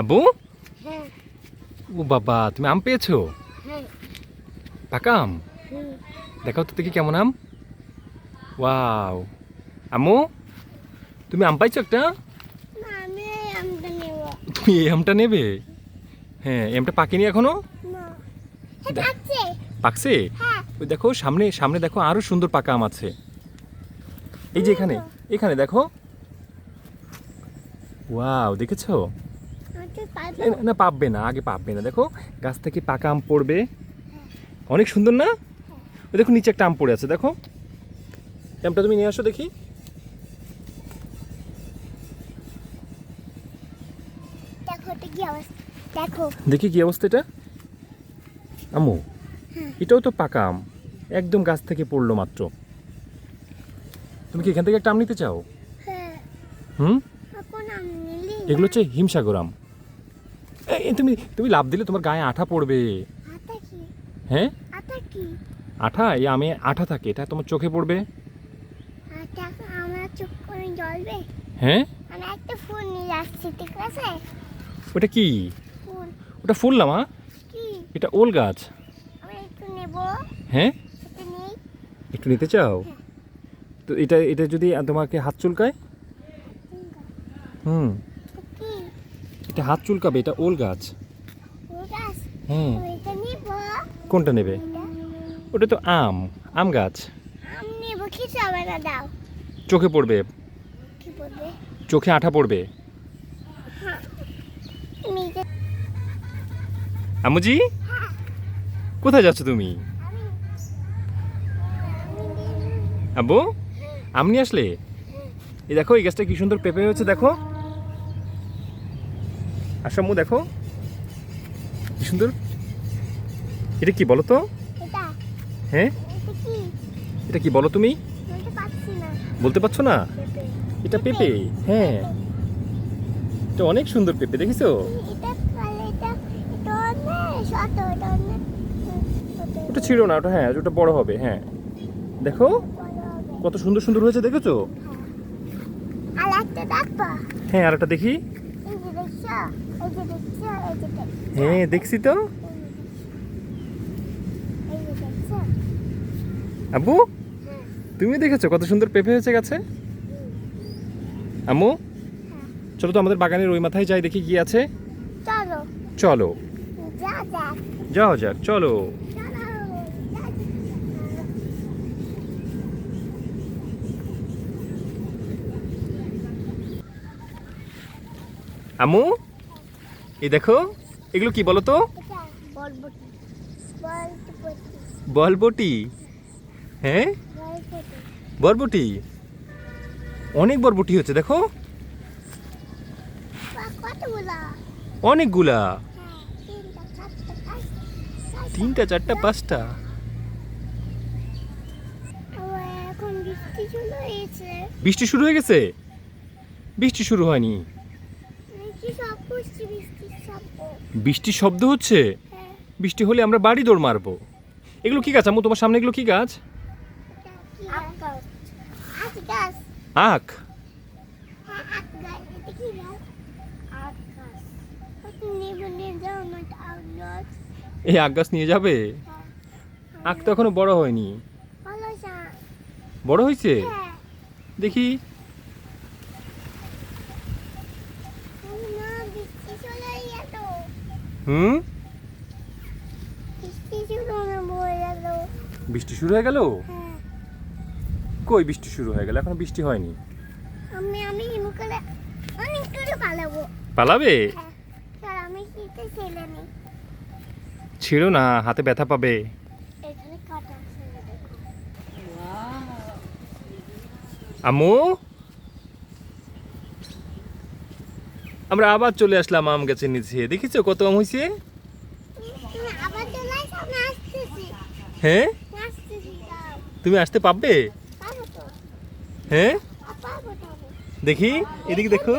আব্বু? হ্যাঁ ও বাবা তুমি আম পেয়েছ? পাকা আম? দেখাও তো দেখি কেমন আম। ওয়াও। আম্মু তুমি আম পাইছো একটা? আমি তুমি এই আমটা নেবে? হ্যাঁ এই আমটা পাকেনি এখনও? পাকছে? হ্যাঁ। ওই দেখো সামনে সামনে দেখো আরও সুন্দর পাকা আম আছে। এই যে এখানে এখানে দেখো। ওয়াও দেখেছ? আমি না পাববে না আগে পাববে না। দেখো গাছ থেকে পাকা আম পড়বে। অনেক সুন্দর না? ওই দেখো নিচে একটা আম পড়ে আছে দেখো। আমটা তুমি নিয়ে আসো দেখি। দেখো কি অবস্থা? দেখো। দেখি কি অবস্থা এটা? আমু হ্যাঁ। এটাও তো পাকা আম। একদম গাছ থেকে পড়ল মাত্র। তুমি কি এখান থেকে একটা আম নিতে চাও? হ্যাঁ। হুম? এগুলো হচ্ছে হিমসাগর আম। তুমি তুমি লাভ দিলে তোমার গায়ে আঠা পড়বে। হ্যাঁ? আঠা এই আমে আঠা থাকে এটা তোমার চোখে পড়বে। হ্যাঁ? ওটা কি? ওটা ফুল না মা? এটা ওল গাছ। হ্যাঁ? একটু নিতে চাও? তো এটা এটা যদি তোমাকে হাত চুলকায়। হুম। এটা হাত চুলকাবে এটা ওল গাছ। হ্যাঁ নেব। কোনটা নেবে? ওটা তো আম আম গাছ। চোখে পড়বে। চোখে আঠা পড়বে। আমুজি কোথায় যাচ্ছ তুমি? আব্বু? আম নিয়ে আসলে? এই দেখো এই গাছটা কি সুন্দর পেঁপে হয়েছে দেখো। আসাম্মু দেখো। কি সুন্দর। এটা কি বলো তো? হ্যাঁ? এটা কি? বলো তুমি? বলতে পারছি না। এটা পেঁপে। হ্যাঁ। এটা অনেক সুন্দর পেঁপে দেখিছো? ওটা ছিল না ওটা হ্যাঁ ওটা বড় হবে হ্যাঁ। দেখো কত সুন্দর সুন্দর হয়েছে দেখেছ? হ্যাঁ। আর একটা দেখি। হ্যাঁ দেখছি তো। হ্যাঁ তুমি দেখেছ কত সুন্দর পেঁপে হয়েছে গাছে? আম্মু, চলো তো আমাদের বাগানের ওই মাথায় যাই, দেখি কি আছে। চলো। যাও যাক, চলো। আম্মু এই দেখো, এগুলো কি বলো তো? বলবটি হ্যাঁ? বরবটি। অনেক বরবটি হচ্ছে, দেখো। অনেকগুলা। তিনটা, চারটা, পাঁচটা। বৃষ্টি শুরু হয়ে গেছে বৃষ্টি শুরু হয়নি বৃষ্টি সব পড়ছে বৃষ্টির শব্দ বৃষ্টির শব্দ হচ্ছে? বৃষ্টি হলে আমরা বাড়ি দৌড় মারবো। এগুলো কি গাছ? আম্মু, তোমার সামনে এগুলো কি গাছ? আখ। এই আখ গাছ নিয়ে যাবে? আখ তো এখনও বড় হয়নি। বড় হয়েছে? হ্যাঁ দেখি না বৃষ্টি চলে গেল হুম? বৃষ্টি শুরু হয়ে গেল? হ্যাঁ। কই বৃষ্টি শুরু হয়ে গেল? এখন বৃষ্টি হয়নি? আমি আমি হিমু অনেক করে পালাবো। পালাবে? হ্যাঁ। স্যার আমি শীতে ছেলে নেই। ছিল না হাতে ব্যথা পাবে। এখানে কাটা আছে দেখো। আম্মু? আমরা আবার চলে আসলাম আম গাছের নিচে। দেখিছো কত আম হয়েছে হ্যাঁ? তুমি আসতে পারবে? হ্যাঁ? দেখি এদিকে দেখো।